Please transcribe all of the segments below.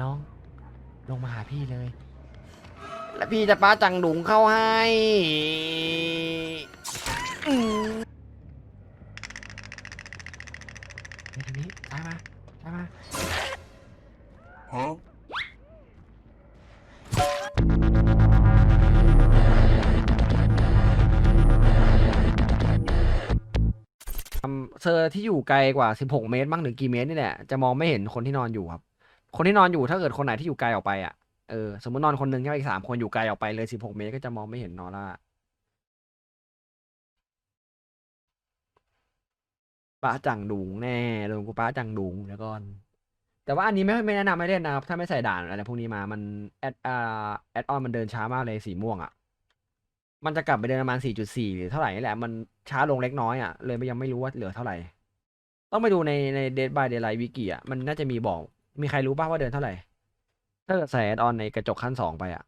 น้อง ลงมาหาพี่เลย แล้วพี่จะป้าจังดุงเข้าให้อืมในตรงนี้ซ้ายมาซ้ายมา Huh? เซอร์ที่อยู่ไกลกว่า 16 เมตรบ้างหรือกี่เมตรนี่แหละจะมองไม่เห็นคนที่นอนอยู่ครับ คนที่นอนอยู่ถ้าเกิดคนไหนที่อยู่ไกลออกไปอะเออสมมตินอนคนหนึ่งใช่ไหมอีกสามคนอยู่ไกลออกไปเลย16เมตรก็จะมองไม่เห็นนอนละป้าจังดุงแน่โดนกูป้าจังดุงเดี๋ยวก่อน แต่ว่าอันนี้ไม่ไม่แนะนำให้เล่นนะครับ ถ้าไม่ใส่ด่านอะไรพวกนี้มามันแอดอ่าแอดออนมันเดินช้ามากเลยสีม่วงอะมันจะกลับไปเดินประมาณ4.4หรือเท่าไหร่นี่แหละมันช้าลงเล็กน้อยอะเลยยังไม่รู้ว่าเหลือเท่าไหร่ ต้องไปดูในใน Dead by Daylight Wiki อะมันน่าจะมีบอก มีใครรู้บ้างว่าเดินเท่าไหร่ ถ้าเกิดใส่แอดออนในกระจกขั้นสองไปอะ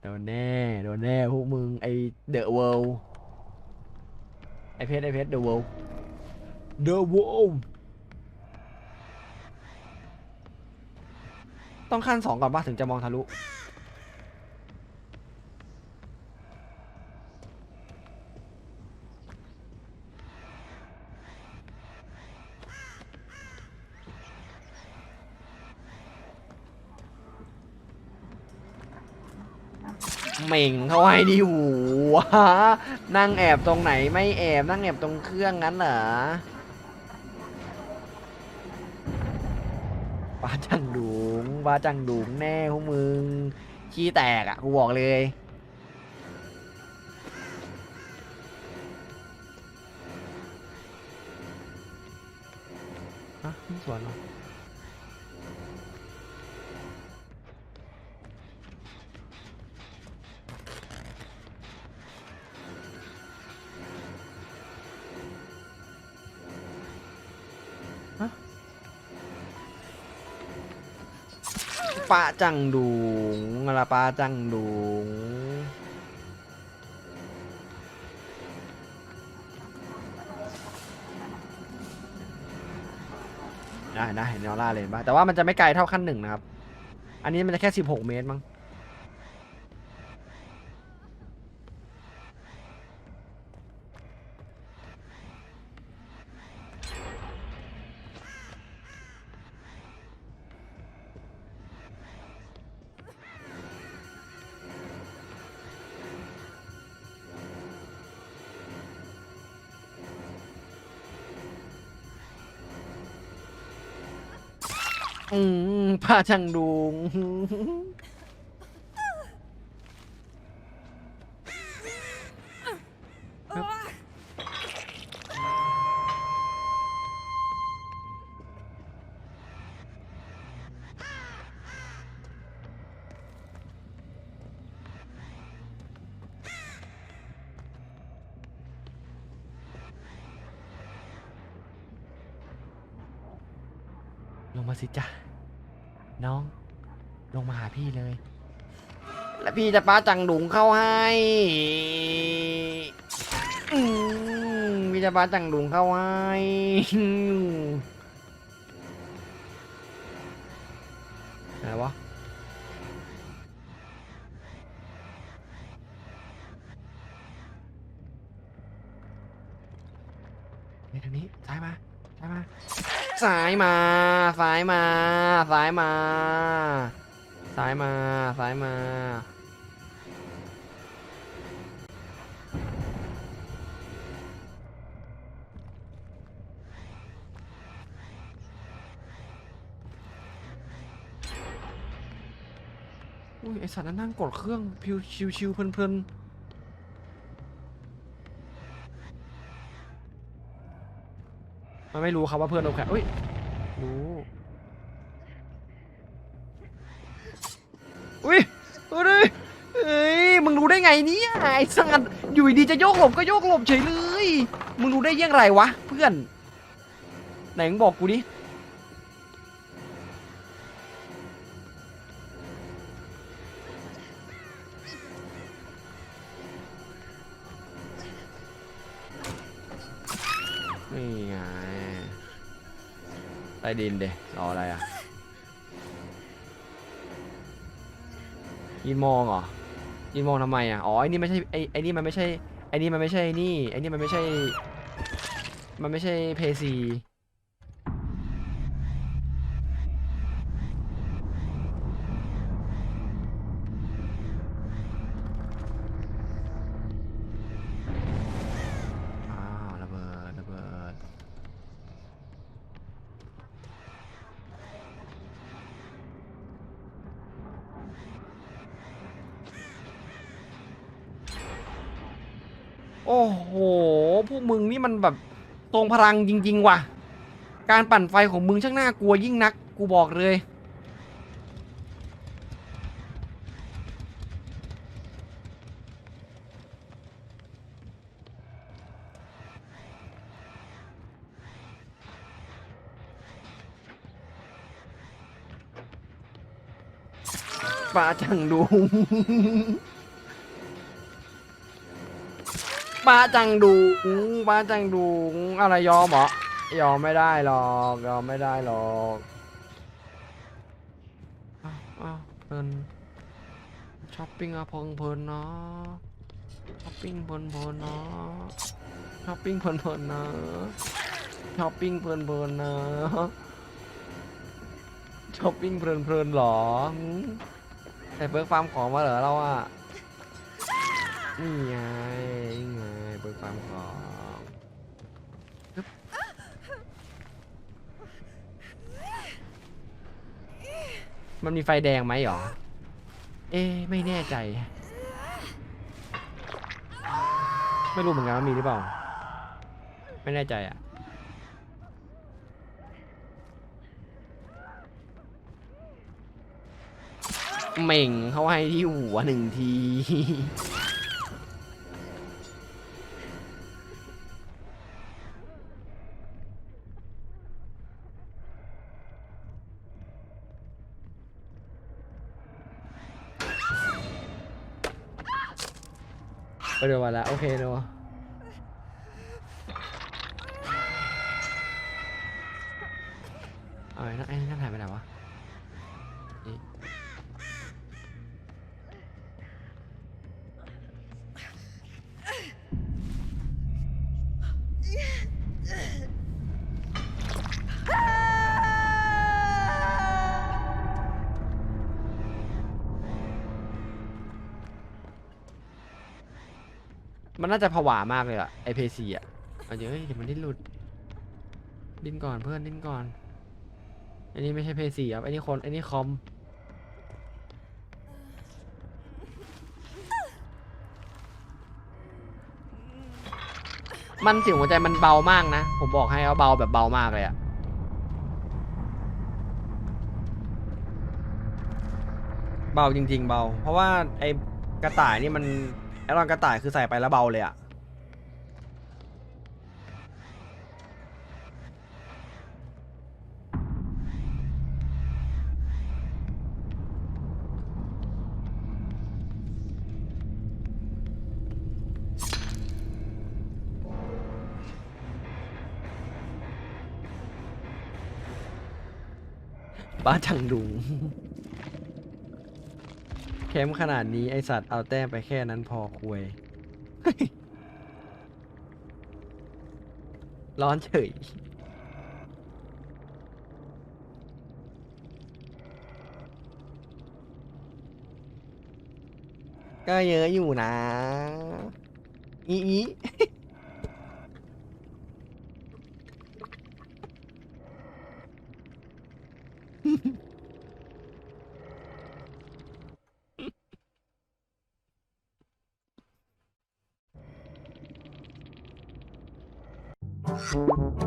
โดนแน่โดนแน่พวกมึง ไอเดอะเวิลด์ไอเพชรไอเพชรเดอะเวิลด์เดอะเวิลด์ ต้องขั้นสองก่อนป่ะถึงจะมองทะลุ เหม่งเขาให้ดิหูวะนั่งแอบตรงไหนไม่แอบนั่งแอบตรงเครื่องงั้นเหรอป้าจังดุ งป้าจังดุงแน่พวกมึงขี้แตกอะกูบอกเลยฮะนี่สวนเหรอ ปาจังดุงอะไรปาจังดุงได้ได้เห็นนอร่าเลยบ้างแต่ว่ามันจะไม่ไกลเท่าขั้นหนึ่งนะครับ อันนี้มันจะแค่สิบหกเมตรมั้ง อืมปาจังดุง ลงมาสิจ้ะน้อง ลงมาหาพี่เลย แล้วพี่จะป้าจังดุงเข้าให้อืมพี่จะป้าจังดุงเข้าให้อะไรวะ ในทางนี้ซ้ายมาซ้ายมา ซ้ายมาซ้ายมาซ้ายมาซ้ายมาซ้ายมา อุ้ยไอสัตว์นั้นนั่งกดเครื่องพิวชิวชิวๆเพลินๆ มันไม่รู้ครับว่าเพื่อนเราแค่อุ้ยรู้อุ้ยเอ้ยเอ้ยมึงรู้ได้ไงเนี่ยไอ้สัตว์อยู่ดีจะโยกหลบก็โยกหลบเฉยเลย มึงรู้ได้ยังไงวะ เพื่อนไหนมึงบอกกูดิ ดินเดรออะไรอะยินมองเหรอยินมองทำไมอะอ๋อไอ้นี่ไม่ใช่ไอ้ไอ้นี่มันไม่ใช่ไอ้นี่มันไม่ใช่นี่ไอ้นี่มันไม่ใช่มันไม่ใช่เพซีอ้าวระเบิดระเบิด โอ้โห พวกมึงนี่มันแบบทรงพลังจริง ๆ ว่ะ การปั่นไฟของมึงช่างน่ากลัวยิ่งนัก กูบอกเลย ปลาจังดู ปลาจังดูปลาจังดูอะไรยอมเหรอยอมไม่ได้หรอกยอมไม่ได้หรอกอ้าวอ้าเพลินช้อปปิ้งอะเพลินเพลินเนาะช้อปปิ้งเพลินเพลินเนาะช้อปปิ้งเพลินเพลินนะช้อปปิ้งเพลินเพลินนะช้อปปิ้งเพลินเพลินหรอใส่เบิร์กฟาร์มของมาเหรอเราอะนี่ไง มันมีไฟแดงไหมหรอ เอ๊ไม่แน่ใจ ไม่รู้เหมือนกันว่ามีหรือเปล่า ไม่แน่ใจอะ เหม่งเขาให้ที่หัวหนึ่งที ก็เดี๋ยวมาแล้วโอเคเนาะเอาไอ้นั่นไอ้นั่นถ่ายไปไหนวะนี่ มันน่าจะผวามากเลยอะไอเพซีอะเอาเดี๋ยวเฮ้ยเดี๋ยวมันดิ้นหลุด ดิ้นก่อนเพื่อนดิ้นก่อน อันนี้ไม่ใช่เพซีครับอันนี้คนอันนี้คอม มันเสียงหัวใจมันเบามากนะ ผมบอกให้ว่าเบาแบบเบามากเลยอะเบาจริง ๆ เบา เพราะว่าไอกระต่ายนี่มัน ไอ้อนกระต่ายคือใส่ไปแล้วเบาเลยอะบ้าจังดุง คมป์ขนาดนี้ไอสัตว์เอาแต้มไปแค่นั้นพอคุยร้อนเฉย ก็เยอะอยู่นะ อีอี you